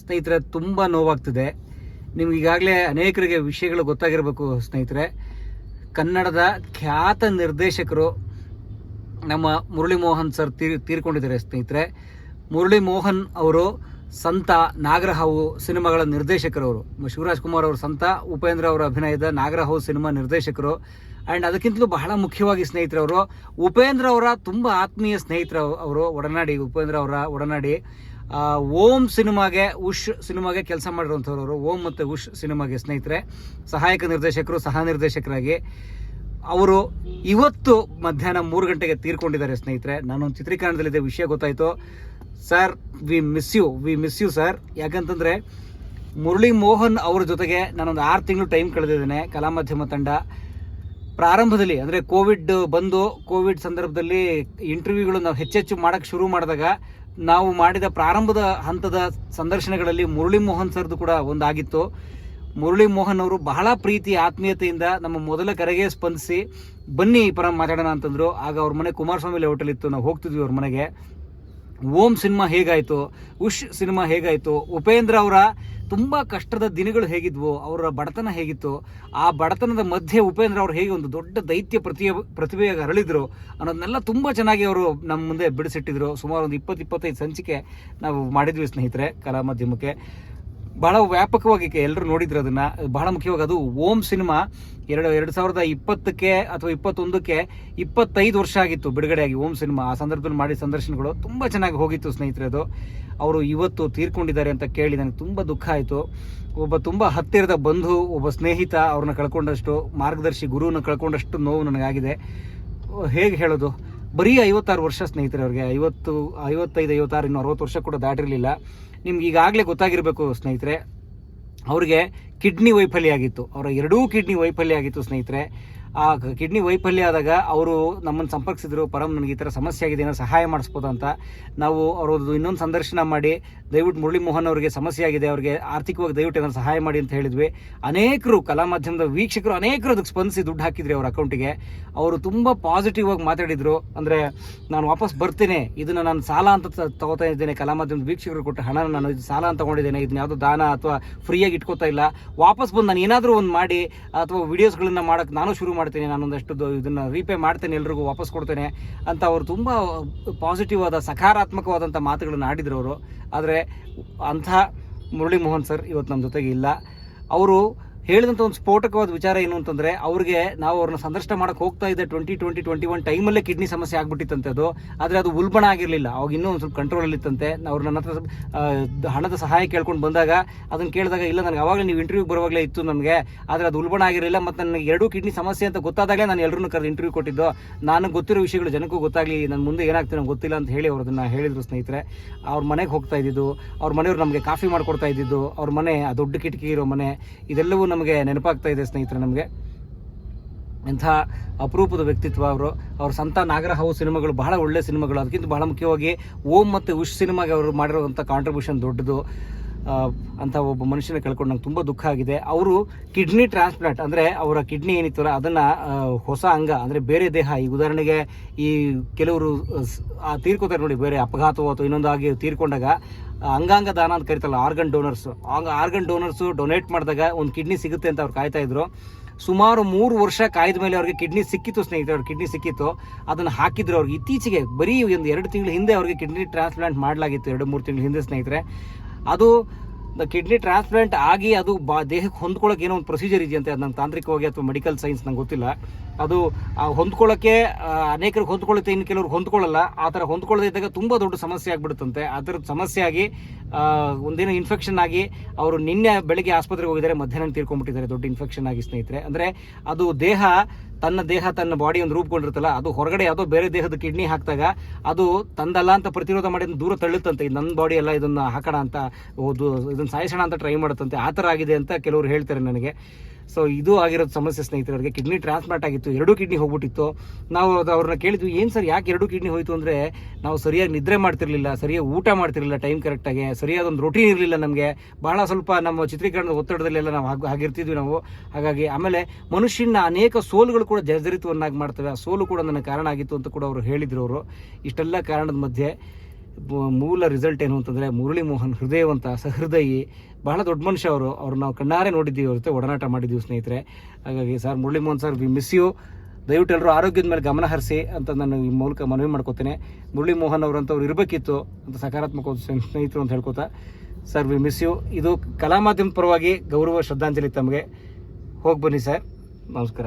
ಸ್ನೇಹಿತರೆ, ತುಂಬ ನೋವಾಗ್ತಿದೆ. ನಿಮ್ಗೆ ಈಗಾಗಲೇ ಅನೇಕರಿಗೆ ವಿಷಯಗಳು ಗೊತ್ತಾಗಿರಬೇಕು ಸ್ನೇಹಿತರೆ. ಕನ್ನಡದ ಖ್ಯಾತ ನಿರ್ದೇಶಕರು ನಮ್ಮ ಮುರಳಿ ಮೋಹನ್ ಸರ್ ತೀರ್ ತೀರ್ಕೊಂಡಿದ್ದಾರೆ ಸ್ನೇಹಿತರೆ. ಮುರಳಿ ಮೋಹನ್ ಅವರು ಸಂತ ನಾಗರಹಾವು ಸಿನಿಮಾಗಳ ನಿರ್ದೇಶಕರವರು. ಶಿವರಾಜ್ ಕುಮಾರ್ ಅವರು ಸಂತ, ಉಪೇಂದ್ರ ಅವರ ಅಭಿನಯದ ನಾಗರಹಾವು ಸಿನಿಮಾ ನಿರ್ದೇಶಕರು. ಆ್ಯಂಡ್ ಅದಕ್ಕಿಂತಲೂ ಬಹಳ ಮುಖ್ಯವಾಗಿ ಸ್ನೇಹಿತರವರು ಉಪೇಂದ್ರ ಅವರ ತುಂಬ ಆತ್ಮೀಯ ಸ್ನೇಹಿತರ ಅವರು ಒಡನಾಡಿ, ಉಪೇಂದ್ರ ಅವರ ಒಡನಾಡಿ. ಓಂ ಸಿನಿಮಾಗೆ, ಉಷ್ ಸಿನಿಮಾಗೆ ಕೆಲಸ ಮಾಡಿರುವಂಥವ್ರವರು, ಓಂ ಮತ್ತು ಉಷ್ ಸಿನಿಮಾಗೆ ಸ್ನೇಹಿತರೆ, ಸಹಾಯಕ ನಿರ್ದೇಶಕರು, ಸಹ ನಿರ್ದೇಶಕರಾಗಿ ಅವರು ಇವತ್ತು ಮಧ್ಯಾಹ್ನ ಮೂರು ಗಂಟೆಗೆ ತೀರ್ಕೊಂಡಿದ್ದಾರೆ ಸ್ನೇಹಿತರೆ. ನಾನೊಂದು ಚಿತ್ರೀಕರಣದಲ್ಲಿದ್ದ, ವಿಷಯ ಗೊತ್ತಾಯಿತು. Sir, we miss you, we miss you sir. ಯಾಕಂತಂದರೆ ಮುರಳಿ ಮೋಹನ್ ಅವ್ರ ಜೊತೆಗೆ ನಾನೊಂದು ಆರು ತಿಂಗಳು ಟೈಮ್ ಕಳೆದಿದ್ದೇನೆ, ಕಲಾ ಮಾಧ್ಯಮ ತಂಡ. ಪ್ರಾರಂಭದಲ್ಲಿ, ಅಂದರೆ ಕೋವಿಡ್ ಬಂದು, ಕೋವಿಡ್ ಸಂದರ್ಭದಲ್ಲಿ ಇಂಟರ್ವ್ಯೂಗಳು ನಾವು ಹೆಚ್ಚೆಚ್ಚು ಮಾಡೋಕ್ಕೆ ಶುರು ಮಾಡಿದಾಗ ನಾವು ಮಾಡಿದ ಪ್ರಾರಂಭದ ಹಂತದ ಸಂದರ್ಶನಗಳಲ್ಲಿ ಮುರಳಿ ಮೋಹನ್ ಸರ್ದು ಕೂಡ ಒಂದಾಗಿತ್ತು. ಮುರಳಿ ಮೋಹನ್ ಅವರು ಬಹಳ ಪ್ರೀತಿ, ಆತ್ಮೀಯತೆಯಿಂದ ನಮ್ಮ ಮೊದಲ ಕರೆಗೆ ಸ್ಪಂದಿಸಿ, ಬನ್ನಿ ಪರ ಮಾತಾಡೋಣ ಅಂತಂದ್ರು. ಆಗ ಅವ್ರ ಮನೆ ಕುಮಾರಸ್ವಾಮಿ ಹೋಟೆಲ್ ಇತ್ತು. ನಾವು ಹೋಗ್ತಿದ್ವಿ ಅವ್ರ ಮನೆಗೆ. ಓಂ ಸಿನಿಮಾ ಹೇಗಾಯಿತು? ಉಷ್ ಸಿನಿಮಾ ಹೇಗಾಯಿತು? ಉಪೇಂದ್ರ ಅವರ ತುಂಬ ಕಷ್ಟದ ದಿನಗಳು ಹೇಗಿದ್ವು? ಅವರ ಬಡತನ ಹೇಗಿತ್ತು? ಆ ಬಡತನದ ಮಧ್ಯೆ ಉಪೇಂದ್ರ ಅವರು ಹೇಗೆ ಒಂದು ದೊಡ್ಡ ದೈತ್ಯ ಪ್ರತಿಯ ಪ್ರತಿಭೆಯಾಗಿ ಅರಳಿದ್ರು ಅನ್ನೋದನ್ನೆಲ್ಲ ತುಂಬ ಚೆನ್ನಾಗಿ ಅವರು ನಮ್ಮ ಮುಂದೆ ಬಿಡಿಸಿಟ್ಟಿದ್ರು. ಸುಮಾರು ಒಂದು ಇಪ್ಪತ್ತು ಇಪ್ಪತ್ತೈದು ಸಂಚಿಕೆ ನಾವು ಮಾಡಿದ್ವಿ ಸ್ನೇಹಿತರೆ ಕಲಾ ಮಾಧ್ಯಮಕ್ಕೆ ಬಹಳ ವ್ಯಾಪಕವಾಗಿ ಎಲ್ಲರೂ ನೋಡಿದ್ರು ಅದನ್ನ. ಬಹಳ ಮುಖ್ಯವಾಗಿ ಅದು ಓಂ ಸಿನಿಮಾ. ಎರಡು ಎರಡು ಸಾವಿರದ ಇಪ್ಪತ್ತಕ್ಕೆ ಅಥವಾ ಇಪ್ಪತ್ತೊಂದಕ್ಕೆ ಇಪ್ಪತ್ತೈದು ವರ್ಷ ಆಗಿತ್ತು ಬಿಡುಗಡೆಯಾಗಿ ಓಂ ಸಿನಿಮಾ. ಆ ಸಂದರ್ಭದಲ್ಲಿ ಮಾಡಿದ ಸಂದರ್ಶನಗಳು ತುಂಬ ಚೆನ್ನಾಗಿ ಹೋಗಿತ್ತು ಸ್ನೇಹಿತರೆ ಅದು. ಅವರು ಇವತ್ತು ತೀರ್ಕೊಂಡಿದ್ದಾರೆ ಅಂತ ಕೇಳಿ ನನಗೆ ತುಂಬ ದುಃಖ ಆಯಿತು. ಒಬ್ಬ ತುಂಬ ಹತ್ತಿರದ ಬಂಧು, ಒಬ್ಬ ಸ್ನೇಹಿತ ಅವ್ರನ್ನ ಕಳ್ಕೊಂಡಷ್ಟು, ಮಾರ್ಗದರ್ಶಿ ಗುರುವನ್ನ ಕಳ್ಕೊಂಡಷ್ಟು ನೋವು ನನಗಾಗಿದೆ. ಹೇಗೆ ಹೇಳೋದು? ಬರೀ ಐವತ್ತಾರು ವರ್ಷ ಸ್ನೇಹಿತರೆ ಅವ್ರಿಗೆ. ಐವತ್ತು, ಐವತ್ತೈದು, ಐವತ್ತಾರು, ಇನ್ನು ಅರವತ್ತು ವರ್ಷ ಕೂಡ ದಾಟಿರಲಿಲ್ಲ. ನಿಮ್ಗೆ ಈಗಾಗಲೇ ಗೊತ್ತಾಗಿರಬೇಕು ಸ್ನೇಹಿತರೆ ಅವ್ರಿಗೆ ಕಿಡ್ನಿ ವೈಫಲ್ಯ ಆಗಿತ್ತು. ಅವರ ಎರಡೂ ಕಿಡ್ನಿ ವೈಫಲ್ಯ ಆಗಿತ್ತು ಸ್ನೇಹಿತರೆ. ಆ ಕಿಡ್ನಿ ವೈಫಲ್ಯ ಆದಾಗ ಅವರು ನಮ್ಮನ್ನು ಸಂಪರ್ಕಿಸಿದ್ರು. ಪರಂ ನನಗೆ ಈ ಥರ ಸಮಸ್ಯೆ ಆಗಿದೆ ಏನೋ ಸಹಾಯ ಮಾಡಿಸ್ಬೋದು ಅಂತ. ನಾವು ಅವ್ರದ್ದು ಇನ್ನೊಂದು ಸಂದರ್ಶನ ಮಾಡಿ, ದಯವಿಟ್ಟು ಮುರಳಿ ಮೋಹನ್ ಅವರಿಗೆ ಸಮಸ್ಯೆ ಆಗಿದೆ, ಅವರಿಗೆ ಆರ್ಥಿಕವಾಗಿ ದಯವಿಟ್ಟು ಏನೋ ಸಹಾಯ ಮಾಡಿ ಅಂತ ಹೇಳಿದ್ವಿ. ಅನೇಕರು ಕಲಾ ಮಾಧ್ಯಮದ ವೀಕ್ಷಕರು, ಅನೇಕರು ಅದಕ್ಕೆ ಸ್ಪಂದಿಸಿ ದುಡ್ಡು ಹಾಕಿದ್ರಿ ಅವ್ರ ಅಕೌಂಟಿಗೆ. ಅವರು ತುಂಬ ಪಾಸಿಟಿವ್ ಆಗಿ ಮಾತಾಡಿದ್ರು. ಅಂದರೆ ನಾನು ವಾಪಸ್ ಬರ್ತೀನಿ, ಇದನ್ನು ನಾನು ಸಾಲ ಅಂತ ತಗೋತಾ ಇದ್ದೇನೆ. ಕಲಾ ಮಾಧ್ಯಮದ ವೀಕ್ಷಕರು ಕೊಟ್ಟ ಹಣ ನಾನು ಇದು ಸಾಲ ಅಂತ ತಗೊಂಡಿದ್ದೇನೆ. ಇದನ್ನ ಯಾವುದೋ ದಾನ ಅಥವಾ ಫ್ರೀಯಾಗಿ ಇಟ್ಕೋತಾ ಇಲ್ಲ. ವಾಪಸ್ ಬಂದು ನಾನು ಏನಾದರೂ ಒಂದು ಮಾಡಿ, ಅಥವಾ ವೀಡಿಯೋಸ್ಗಳನ್ನು ಮಾಡೋಕ್ಕೆ ನಾನು ಶುರು ಮಾಡ್ತೀನಿ, ನಾನೊಂದಷ್ಟು ಇದನ್ನ ರೀಪೇ ಮಾಡ್ತೇನೆ, ಎಲ್ರಿಗೂ ವಾಪಸ್ ಕೊಡ್ತೇನೆ ಅಂತ ಅವರು ತುಂಬ ಪಾಸಿಟಿವ್ ಆದ ಸಕಾರಾತ್ಮಕವಾದಂಥ ಮಾತುಗಳನ್ನು ಆಡಿದ್ರು ಅವರು. ಆದರೆ ಅಂಥ ಮುರಳಿ ಮೋಹನ್ ಸರ್ ಇವತ್ತು ನಮ್ಮ ಜೊತೆಗೆ ಇಲ್ಲ. ಅವರು ಹೇಳಿದಂಥ ಒಂದು ಸ್ಫೋಟಕವಾದ ವಿಚಾರ ಏನು ಅಂತಂದರೆ, ಅವ್ರಿಗೆ ನಾವು ಅವ್ರನ್ನ ಸಂದರ್ಶನ ಮಾಡಕ್ಕೆ ಹೋಗ್ತಾ ಇದ್ದೆ ಟ್ವೆಂಟಿ ಟ್ವೆಂಟಿ ಟ್ವೆಂಟಿ ಒನ್ ಟೈಮಲ್ಲೇ ಕಿಡ್ನಿ ಸಮಸ್ಯೆ ಆಗ್ಬಿಟ್ಟಿತ್ತಂತೆ ಅದು. ಆದರೆ ಅದು ಉಲ್ಬಣ ಆಗಿರಲಿಲ್ಲ. ಅವಾಗ ಇನ್ನೂ ಒಂದು ಸ್ವಲ್ಪ ಕಂಟ್ರೋಲಲ್ಲಿ ಇತ್ತಂತೆ ಅವ್ರು ನನ್ನ ಹತ್ರ ಹಣದ ಸಹಾಯ ಕೇಳ್ಕೊಂಡು ಬಂದಾಗ ಅದನ್ನ ಕೇಳಿದಾಗ, ಇಲ್ಲ, ನನಗೆ ಅವಾಗಲೇ ನೀವು ಇಂಟರ್ವ್ಯೂ ಬರುವಾಗಲೇ ಇತ್ತು ನನಗೆ. ಆದರೆ ಅದು ಉಲ್ಬಣ ಆಗಿರಲಿಲ್ಲ ಮತ್ತು ನನಗೆ ಎರಡೂ ಕಿಡ್ನಿ ಸಮಸ್ಯೆ ಅಂತ ಗೊತ್ತಾದಾಗಲೇ ನಾನು ಎಲ್ಲರೂ ಕರೆದು ಇಂಟರ್ವ್ಯೂ ಕೊಟ್ಟಿದ್ದು. ನಾನು ಗೊತ್ತಿರೋ ವಿಷಯಗಳು ಜನಕ್ಕೂ ಗೊತ್ತಾಗಲಿ ನನ್ನ ಮುಂದೆ ಏನಾಗ್ತದೆ ನಂಗೆ ಗೊತ್ತಿಲ್ಲ ಅಂತ ಹೇಳಿ ಅವ್ರು ಅದನ್ನು ಹೇಳಿದರು ಸ್ನೇಹಿತರೆ. ಅವ್ರ ಮನೆಗೆ ಹೋಗ್ತಾ ಇದ್ದಿದ್ದು, ಅವ್ರ ಮನೆಯವ್ರು ನಮಗೆ ಕಾಫಿ ಮಾಡಿಕೊಡ್ತಾ ಇದ್ದಿದ್ದು, ಅವ್ರ ಮನೆ ಆ ದೊಡ್ಡ ಕಿಟಕಿ ಇರೋ ಮನೆ, ಇದೆಲ್ಲವೂ ನಮಗೆ ನೆನಪಾಗ್ತಾ ಇದೆ ಸ್ನೇಹಿತರೆ ನಮಗೆ. ಇಂಥ ಅಪರೂಪದ ವ್ಯಕ್ತಿತ್ವ ಅವರು, ಅವ್ರ ಸಂತ ನಾಗರಹಾವು ಸಿನಿಮಾಗಳು ಬಹಳ ಒಳ್ಳೆ ಸಿನಿಮಾಗಳು. ಅದಕ್ಕಿಂತ ಬಹಳ ಮುಖ್ಯವಾಗಿ ಓಂ ಮತ್ತು ಉಷ್ ಸಿನಿಮಾಗೆ ಅವರು ಮಾಡಿರುವಂಥ ಕಾಂಟ್ರಿಬ್ಯೂಷನ್ ದೊಡ್ಡದು. ಅಂಥ ಒಬ್ಬ ಮನುಷ್ಯನ ಕಳ್ಕೊಂಡು ನಂಗೆ ತುಂಬ ದುಃಖ ಆಗಿದೆ. ಅವರು ಕಿಡ್ನಿ ಟ್ರಾನ್ಸ್ಪ್ಲಾಂಟ್, ಅಂದರೆ ಅವರ ಕಿಡ್ನಿ ಏನಿತ್ತಲ್ಲ, ಅದನ್ನು ಹೊಸ ಅಂಗ, ಅಂದರೆ ಬೇರೆ ದೇಹ ಈ ಉದಾಹರಣೆಗೆ ಈ ಕೆಲವರು ತೀರ್ಕೋತಾರೆ ನೋಡಿ, ಬೇರೆ ಅಪಘಾತವೋ ಅಥವಾ ಇನ್ನೊಂದಾಗಿ ತೀರ್ಕೊಂಡಾಗ ಅಂಗಾಂಗ ದಾನ ಅಂತ ಕರಿತಲ್ಲ ಆರ್ಗನ್ ಡೋನರ್ಸ್ ಆಗ ಆರ್ಗನ್ ಡೋನರ್ಸು ಡೊನೇಟ್ ಮಾಡಿದಾಗ ಒಂದು ಕಿಡ್ನಿ ಸಿಗುತ್ತೆ ಅಂತ ಅವ್ರು ಕಾಯ್ತಾ ಇದ್ರು. ಸುಮಾರು ಮೂರು ವರ್ಷ ಕಾಯ್ದ ಮೇಲೆ ಅವ್ರಿಗೆ ಕಿಡ್ನಿ ಸಿಕ್ಕಿತ್ತು, ಸ್ನೇಹಿತರೆ, ಅವ್ರಿಗೆ ಕಿಡ್ನಿ ಸಿಕ್ಕಿತ್ತು. ಅದನ್ನು ಹಾಕಿದ್ರು ಅವ್ರಿಗೆ ಇತ್ತೀಚೆಗೆ ಬರೀ ಒಂದು ಎರಡು ತಿಂಗಳ ಹಿಂದೆ ಅವ್ರಿಗೆ ಕಿಡ್ನಿ ಟ್ರಾನ್ಸ್ಪ್ಲಾಂಟ್ ಮಾಡಲಾಗಿತ್ತು, ಎರಡು ಮೂರು ತಿಂಗಳ ಹಿಂದೆ, ಸ್ನೇಹಿತರೆ. ಅದು ಕಿಡ್ನಿ ಟ್ರಾನ್ಸ್ಪ್ಲಾಂಟ್ ಆಗಿ ಅದು ಬಾ ದೇಹಕ್ಕೆ ಹೊಂದ್ಕೊಳ್ಳೋಕೆ ಏನೋ ಒಂದು ಪ್ರೊಸೀಜರ್ ಇದೆಯಂತೆ? ಅದು ನಂಗೆ ತಾಂತ್ರಿಕವಾಗಿ ಅಥವಾ ಮೆಡಿಕಲ್ ಸೈನ್ಸ್ ನಂಗೆ ಗೊತ್ತಿಲ್ಲ. ಅದು ಹೊಂದ್ಕೊಳ್ಳೋಕ್ಕೆ ಅನೇಕರು ಹೊಂದ್ಕೊಳ್ಳುತ್ತೆ, ಇನ್ನು ಕೆಲವ್ರು ಹೊಂದ್ಕೊಳ್ಳಲ್ಲ. ಆ ಥರ ಹೊಂದ್ಕೊಳ್ಳದೇ ಇದ್ದಾಗ ತುಂಬ ದೊಡ್ಡ ಸಮಸ್ಯೆ ಆಗಿಬಿಡುತ್ತಂತೆ. ಆ ಥರದ ಸಮಸ್ಯೆ ಆಗಿ ಒಂದೇನೋ ಇನ್ಫೆಕ್ಷನ್ ಆಗಿ ಅವರು ನಿನ್ನೆ ಬೆಳಗ್ಗೆ ಆಸ್ಪತ್ರೆಗೆ ಹೋಗಿದ್ದಾರೆ, ಮಧ್ಯಾಹ್ನ ತೀರ್ಕೊಂಡ್ಬಿಟ್ಟಿದ್ದಾರೆ, ದೊಡ್ಡ ಇನ್ಫೆಕ್ಷನ್ ಆಗಿ ಸ್ನೇಹಿತರೆ. ಅಂದರೆ ಅದು ದೇಹ ತನ್ನ ದೇಹ ತನ್ನ ಬಾಡಿ ಒಂದು ರೂಪುಗೊಂಡಿರುತ್ತಲ್ಲ, ಅದು ಹೊರಗಡೆ ಯಾವುದೋ ಬೇರೆ ದೇಹದ ಕಿಡ್ನಿ ಹಾಕಿದಾಗ ಅದು ತಂದಲ್ಲ ಅಂತ ಪ್ರತಿರೋಧ ಮಾಡಿ ದೂರ ತಳ್ಳುತ್ತಂತೆ ನನ್ನ ಬಾಡಿ ಎಲ್ಲ ಇದನ್ನ ಹಾಕೋಣ ಅಂತ ಇದನ್ನ ಸಾಯಿಸೋಣ ಅಂತ ಟ್ರೈ ಮಾಡುತ್ತಂತೆ, ಆ ಥರ ಆಗಿದೆ ಅಂತ ಕೆಲವರು ಹೇಳ್ತಾರೆ ನನಗೆ. ಸೊ ಇದು ಆಗಿರೋದು ಸಮಸ್ಯೆ ಸ್ನೇಹಿತರಿಗೆ ಕಿಡ್ನಿ ಟ್ರಾನ್ಸ್ಪ್ಲಾಂಟ್ ಆಗಿತ್ತು, ಎರಡು ಕಿಡ್ನಿ ಹೋಗ್ಬಿಟ್ಟಿತ್ತು. ನಾವು ಅವ್ರನ್ನ ಕೇಳಿದ್ವಿ, ಏನು ಸರ್, ಯಾಕೆ ಎರಡು ಕಿಡ್ನಿ ಹೋಯಿತು? ಅಂದರೆ, ನಾವು ಸರಿಯಾಗಿ ನಿದ್ರೆ ಮಾಡ್ತಿರಲಿಲ್ಲ, ಸರಿಯಾಗಿ ಊಟ ಮಾಡ್ತಿರಲಿಲ್ಲ ಟೈಮ್ ಕರೆಕ್ಟಾಗಿ ಸರಿಯಾದ ಒಂದು ರೊಟೀನ್ ಇರಲಿಲ್ಲ ನಮಗೆ. ಬಹಳ ಸ್ವಲ್ಪ ನಮ್ಮ ಚಿತ್ರೀಕರಣದ ಒತ್ತಡದಲ್ಲೆಲ್ಲ ನಾವು ಹಾಗೆ ಆಗಿರ್ತಿದ್ವಿ ನಾವು. ಹಾಗಾಗಿ ಆಮೇಲೆ ಮನುಷ್ಯನ ಅನೇಕ ಸೋಲುಗಳು ಕೂಡ ಜರ್ಜರಿತವನ್ನಾಗಿ ಮಾಡ್ತವೆ. ಆ ಸೋಲು ಕೂಡ ನನ್ನ ಕಾರಣ ಆಗಿತ್ತು ಅಂತ ಕೂಡ ಅವರು ಹೇಳಿದ್ರು ಅವರು. ಇಷ್ಟೆಲ್ಲ ಕಾರಣದ ಮಧ್ಯೆ ಮೂಲ ರಿಸಲ್ಟ್ ಏನು ಅಂತಂದರೆ ಮುರಳಿ ಮೋಹನ್ ಹೃದಯವಂತ ಸಹೃದಯಿ, ಬಹಳ ದೊಡ್ಡ ಮನುಷ್ಯ ಅವರು. ಅವ್ರು ನಾವು ಕಣ್ಣಾರೆ ನೋಡಿದ್ದೀವಿ ಅವ್ರ ಜೊತೆ ಒಡನಾಟ ಮಾಡಿದ್ದೀವಿ ಸ್ನೇಹಿತರೆ. ಹಾಗಾಗಿ sir Murali Mohan sir we miss you ದಯವಿಟ್ಟು ಎಲ್ಲರೂ ಆರೋಗ್ಯದ ಮೇಲೆ ಗಮನ ಹರಿಸಿ ಅಂತ ನಾನು ಈ ಮೂಲಕ ಮನವಿ ಮಾಡ್ಕೋತೇನೆ. ಮುರಳಿ ಮೋಹನ್ ಅವರಂತವ್ರು ಇರಬೇಕಿತ್ತು ಅಂತ ಸಕಾರಾತ್ಮಕ ಸ್ನೇಹಿತರು ಅಂತ ಹೇಳ್ಕೊತಾ ಸರ್ ವಿ ಮಿಸ್ ಯು ಇದು ಕಲಾ ಮಾಧ್ಯಮದ ಪರವಾಗಿ ಗೌರವ, ಶ್ರದ್ಧಾಂಜಲಿ ತಮಗೆ. ಹೋಗಿ ಬನ್ನಿ ಸರ್. ನಮಸ್ಕಾರ.